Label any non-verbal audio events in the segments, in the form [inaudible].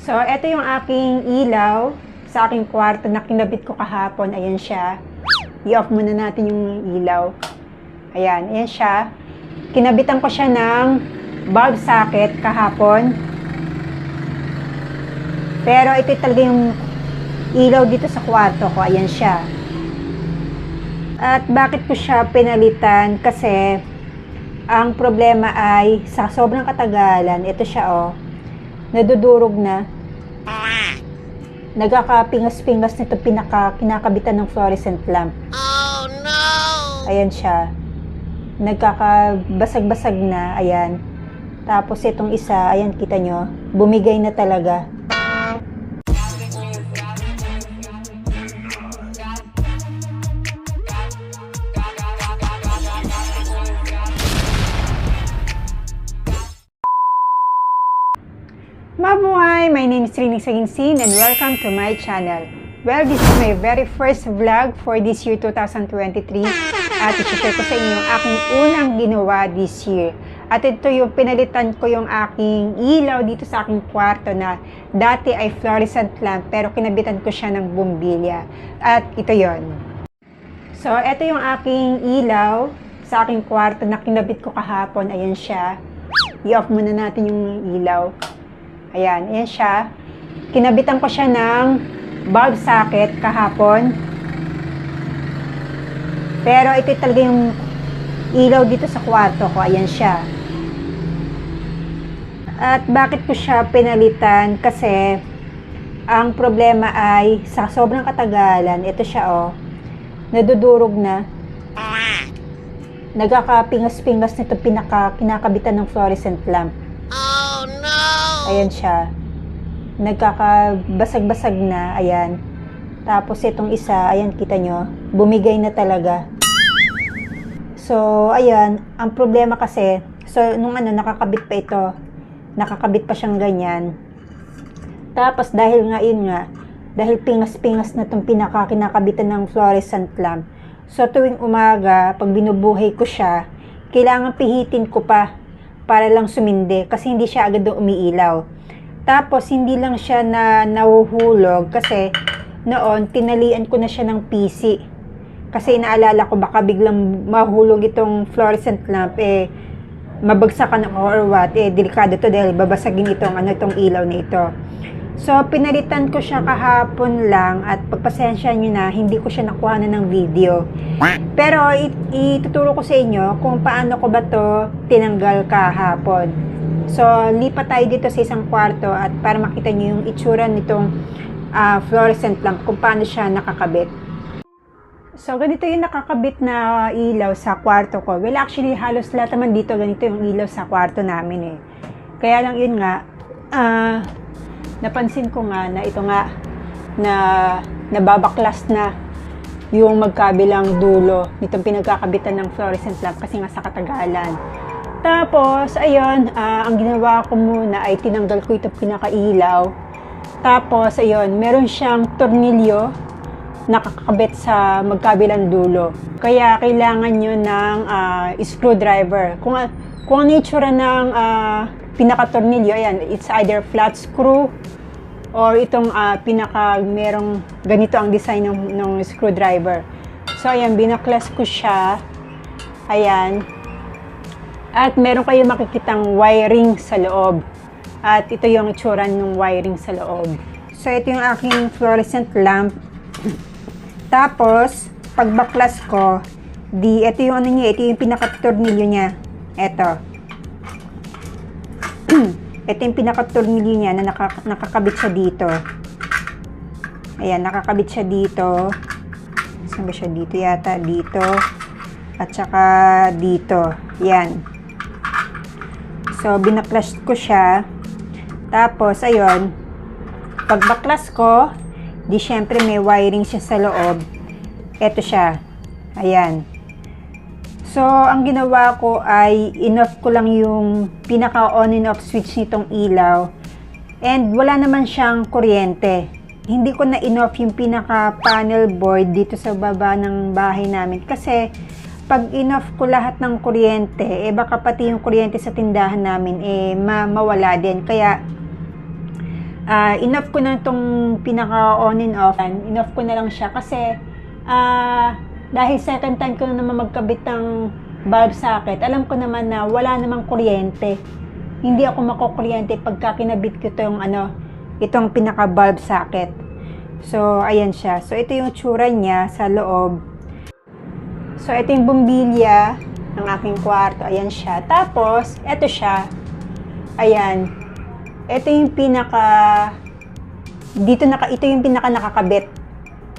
So, ito yung aking ilaw sa aking kwarto na kinabit ko kahapon. Ayan siya. I-off muna natin yung ilaw. Ayan, ayan siya. Kinabitan ko siya ng bulb socket kahapon. Pero ito talaga yung ilaw dito sa kwarto ko. Ayan siya. At bakit ko siya pinalitan? Kasi ang problema ay sa sobrang katagalan, ito siya oh, nadudurog na. Nagkakapingas-pingas nito pinaka kinakabitan ng fluorescent lamp. Oh no! Ayan siya. Nagkakabasag-basag na, ayan. Tapos itong isa, ayan kita nyo, bumigay na talaga. Mabuhay! My name is Rini Sagingsin and welcome to my channel. Well, this is my very first vlog for this year 2023 at isi-share ko sa inyo yung aking unang ginawa this year. At ito yung pinalitan ko yung aking ilaw dito sa aking kwarto na dati ay fluorescent lamp pero kinabitan ko siya ng bumbilya. At ito yon. So, ito yung aking ilaw sa aking kwarto na kinabit ko kahapon. Ayan siya. I-off muna natin yung ilaw. Ayan, ayan siya. Kinabitan ko siya ng bulb socket kahapon. Pero ito talaga yung ilaw dito sa kwarto ko. Ayan siya. At bakit ko siya pinalitan? Kasi ang problema ay sa sobrang katagalan, ito siya oh, nadudurog na. Nagkakapingas-pingas nito pinaka kinakabitan ng fluorescent lamp. Ayan siya. Nagkakabasag-basag na. Ayan. Tapos itong isa, ayan kita nyo, bumigay na talaga. So, ayan. Ang problema kasi, so, nung ano, nakakabit pa ito. Nakakabit pa siyang ganyan. Tapos, dahil nga yun nga, dahil pingas-pingas na itong pinaka kinakabitan ng fluorescent lamp. So, tuwing umaga, pag binubuhay ko siya, kailangan pihitin ko pa para lang sumindi kasi hindi siya agad umiilaw. Tapos, hindi lang siya na nahuhulog kasi noon, tinalian ko na siya ng PC. Kasi inaalala ko baka biglang mahulog itong fluorescent lamp, eh, mabagsakan ako or what, eh, delikado to dahil babasagin itong, ano, itong ilaw na ito. So, pinalitan ko siya kahapon lang at pagpasensya nyo na, hindi ko siya nakuha na ng video. Pero, it- ituturo ko sa inyo kung paano ko ba to tinanggal kahapon. So, lipat tayo dito sa isang kwarto at para makita nyo yung itsura nitong ah, fluorescent lamp, kung paano siya nakakabit. So, ganito yung nakakabit na ilaw sa kwarto ko. Well, actually, halos lahat naman dito, ganito yung ilaw sa kwarto namin eh. Kaya lang yun nga, ah, napansin ko nga na ito nga, na nababaklas na yung magkabilang dulo nitong pinagkakabitan ng fluorescent lamp kasi nga sa katagalan. Tapos, ayun, ah, ang ginawa ko muna ay tinanggal ko itong pinakailaw. Tapos, ayun, meron siyang tornilyo nakakabit sa magkabilang dulo. Kaya kailangan nyo ng ah, screwdriver. Kung, kung ang nature ng ah, pinaka-tornilyo, ayan, it's either flat screw or itong ah, pinaka, merong ganito ang design ng, ng screwdriver. So, ayan, binaklas ko siya. Ayan. At meron kayo makikitang wiring sa loob. At ito yung itsura ng wiring sa loob. So, ito yung aking fluorescent lamp. Tapos, pagbaklas ko, di, ito yung ano niya, ito yung pinaka-tornilyo niya. Ito. [clears throat] ito yung pinaka-tornilyo niya na naka, nakakabit siya dito. Ayan, nakakabit siya dito. Saan ba siya dito yata? Dito. At saka dito. Yan. So, binaklas ko siya. Tapos, ayun. Pagbaklas ko, di syempre may wiring siya sa loob. Ito siya. Ayan. So, ang ginawa ko ay in-off ko lang yung pinaka on and off switch nitong ilaw. And wala naman siyang kuryente. Hindi ko na in-off yung pinaka panel board dito sa baba ng bahay namin. Kasi pag in-off ko lahat ng kuryente, eh baka pati yung kuryente sa tindahan namin eh ma- mawala din. Kaya ah, enough ko na itong pinaka on and off. Enough ko na lang siya kasi ah, dahil second time ko na naman magkabit ng bulb socket, alam ko naman na wala namang kuryente. Hindi ako makukuryente pagka kinabit ko itong ano, itong pinaka bulb socket. So, ayan siya. So, ito yung tsura niya sa loob. So, ito yung bumbilya ng aking kwarto. Ayan siya. Tapos, ito siya. Ayan. Ito yung pinaka dito naka ito yung pinaka nakakabit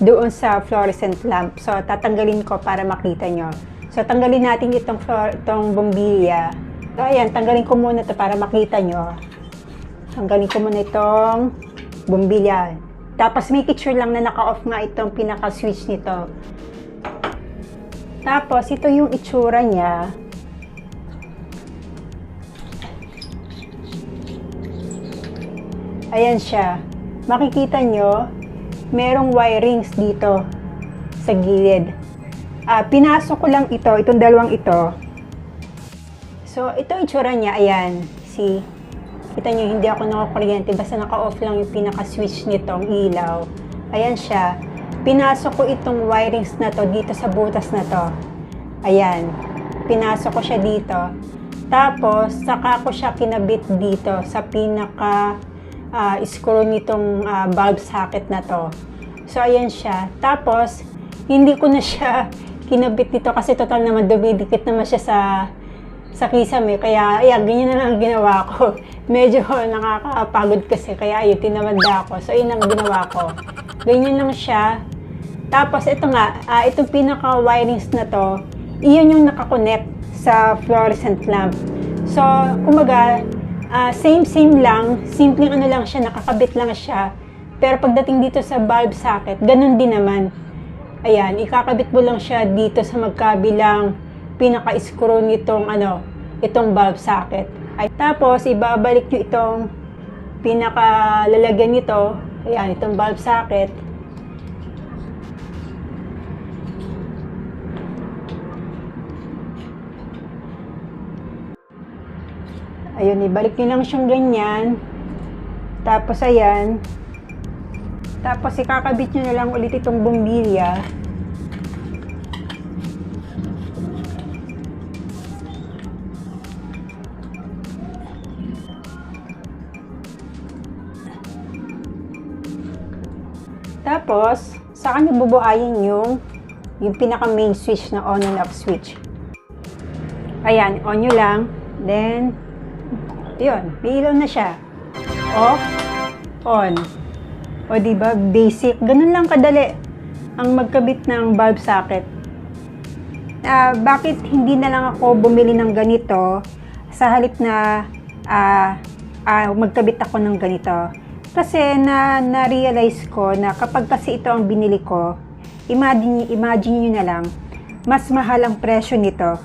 doon sa fluorescent lamp. So tatanggalin ko para makita nyo. So tanggalin natin itong itong bombilya. So ayan, tanggalin ko muna to para makita nyo. Tanggalin ko muna itong bombilya. Tapos may picture lang na naka-off nga itong pinaka-switch nito. Tapos ito yung itsura niya. Ayan siya. Makikita nyo, merong wirings dito sa gilid. Ah, pinasok ko lang ito, itong dalawang ito. So, ito itsura niya, ayan. See? Kita nyo, hindi ako nakakuryente, basta naka-off lang yung pinaka-switch nitong ilaw. Ayan siya. Pinasok ko itong wirings na to dito sa butas na to. Ayan. Pinasok ko siya dito. Tapos, saka ko siya kinabit dito sa pinaka ah, screw nitong ah, bulb socket na to. So, ayan siya. Tapos, hindi ko na siya [laughs] kinabit dito kasi total naman dumidikit naman siya sa sa kisame. Kaya, ayan, ganyan na lang ang ginawa ko. [laughs] Medyo [laughs] nakakapagod kasi. Kaya, ayun, tinamanda ako. So, yun ang ginawa ko. Ganyan lang siya. Tapos, ito nga, ah, itong pinaka-wirings na to, iyon yung nakakonect sa fluorescent lamp. So, kumaga, ah, same-same lang, simpleng ano lang siya, nakakabit lang siya. Pero pagdating dito sa bulb socket, ganun din naman. Ayan, ikakabit mo lang siya dito sa magkabilang pinaka-screw nitong ano, itong bulb socket. Ay, tapos, ibabalik nyo itong pinaka-lalagyan nito, ayan, itong bulb socket. Ayun, ibalik nyo lang siyang ganyan. Tapos, ayan. Tapos, ikakabit nyo na lang ulit itong bumbilya. Tapos, saka nyo bubuhayin yung yung pinaka main switch na on and off switch. Ayan, on nyo lang. Then, yun, may ilaw na siya. Off, on. O, di ba Basic. Ganun lang kadali ang magkabit ng bulb socket. Ah, bakit hindi na lang ako bumili ng ganito sa halip na ah, ah, magkabit ako ng ganito? Kasi na na-realize ko na kapag kasi ito ang binili ko, imagine, imagine nyo na lang, mas mahal ang presyo nito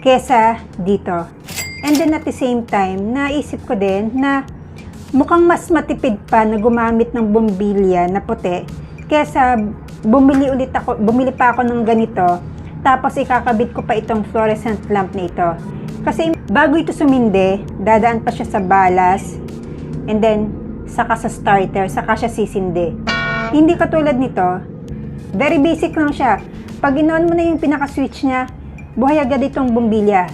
kesa dito. And then at the same time, naisip ko din na mukhang mas matipid pa na gumamit ng bombilya na puti kesa bumili ulit ako, bumili pa ako ng ganito tapos ikakabit ko pa itong fluorescent lamp na ito. Kasi bago ito sumindi, dadaan pa siya sa balas and then saka sa starter, saka siya sisindi. Hindi katulad nito, very basic lang siya. Pag inoon mo na yung pinaka-switch niya, buhay agad itong bumbilya.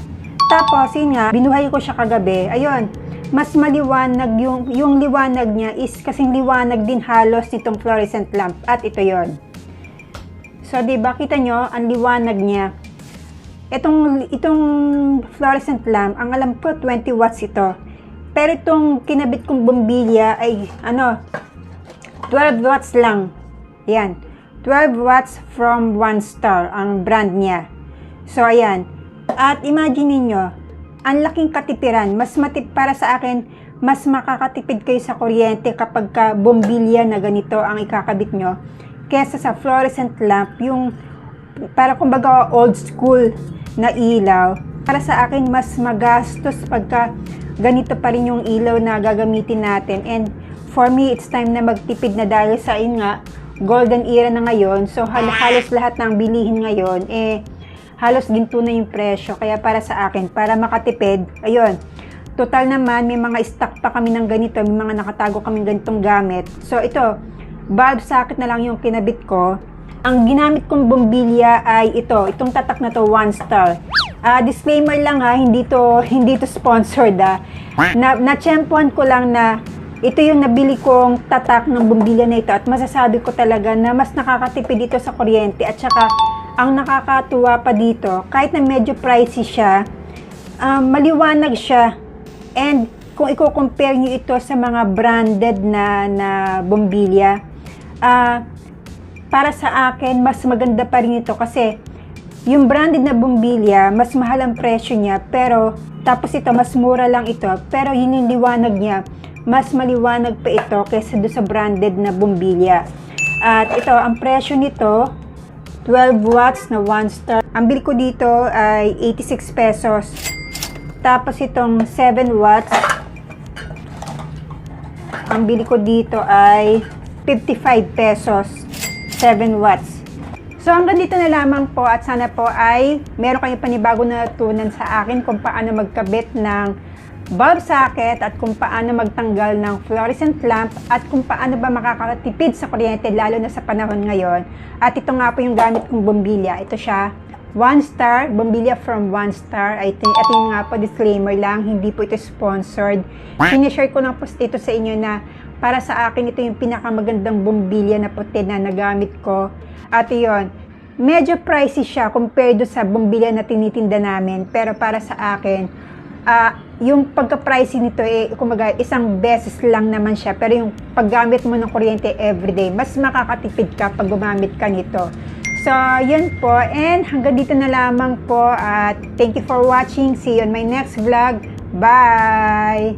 Tapos, yun nga, binuhay ko siya kagabi. Ayun, mas maliwanag yung, yung liwanag niya is kasing liwanag din halos nitong fluorescent lamp. At ito yon. So, di ba, kita nyo, ang liwanag niya. Itong, itong fluorescent lamp, ang alam ko, 20 watts ito. Pero itong kinabit kong bombilya ay, ano, 12 watts lang. Yan. 12 watts from One Star, ang brand niya. So, ayan. At imagine ninyo, ang laking katipiran. Mas matip para sa akin, mas makakatipid kayo sa kuryente kapag ka bombilya na ganito ang ikakabit nyo kesa sa fluorescent lamp, yung para kumbaga old school na ilaw. Para sa akin, mas magastos pagka ganito pa rin yung ilaw na gagamitin natin. And for me, it's time na magtipid na dahil sa yun nga, golden era na ngayon. So, hal- halos lahat ng bilihin ngayon, eh, halos ginto na yung presyo. Kaya para sa akin, para makatipid, ayun, Total naman, may mga stock pa kami ng ganito, may mga nakatago kami ganitong gamit. So ito, bulb socket na lang yung kinabit ko. Ang ginamit kong bombilya ay ito, itong tatak na to, one star. Ah, disclaimer lang ha, hindi to [laughs] hindi to sponsored ah. Na na-champuan ko lang na ito yung nabili kong tatak ng bombilya na ito at masasabi ko talaga na mas nakakatipid ito sa kuryente at saka ang nakakatuwa pa dito, kahit na medyo pricey siya, um, maliwanag siya. And kung i-compare nyo ito sa mga branded na, na bombilya, ah, para sa akin, mas maganda pa rin ito kasi yung branded na bombilya, mas mahal ang presyo niya, pero tapos ito, mas mura lang ito, pero yun yung liwanag niya, mas maliwanag pa ito kaysa doon sa branded na bombilya. At ito, ang presyo nito, 12 watts na 1 star. Ang bili ko dito ay 86 pesos. Tapos itong 7 watts, ang bili ko dito ay 55 pesos. 7 watts. So hanggang dito na lamang po at sana po ay meron kayong panibago na natutunan sa akin kung paano magkabit ng bulb socket at kung paano magtanggal ng fluorescent lamp at kung paano ba makakatipid sa kuryente lalo na sa panahon ngayon. At ito nga po yung gamit kong bombilya. Ito siya, one star, bombilya from one star. Ito, ito yung nga po disclaimer lang, hindi po ito sponsored. Sinishare ko lang po ito sa inyo na para sa akin ito yung pinakamagandang bombilya na puti na nagamit ko. At yun, medyo pricey siya compared do sa bombilya na tinitinda namin. Pero para sa akin, ah yung pagka-pricey nito, eh, kumaga, isang beses lang naman siya. Pero yung paggamit mo ng kuryente everyday, mas makakatipid ka pag gumamit ka nito. So, yun po. And hanggang dito na lamang po. At thank you for watching. See you on my next vlog. Bye!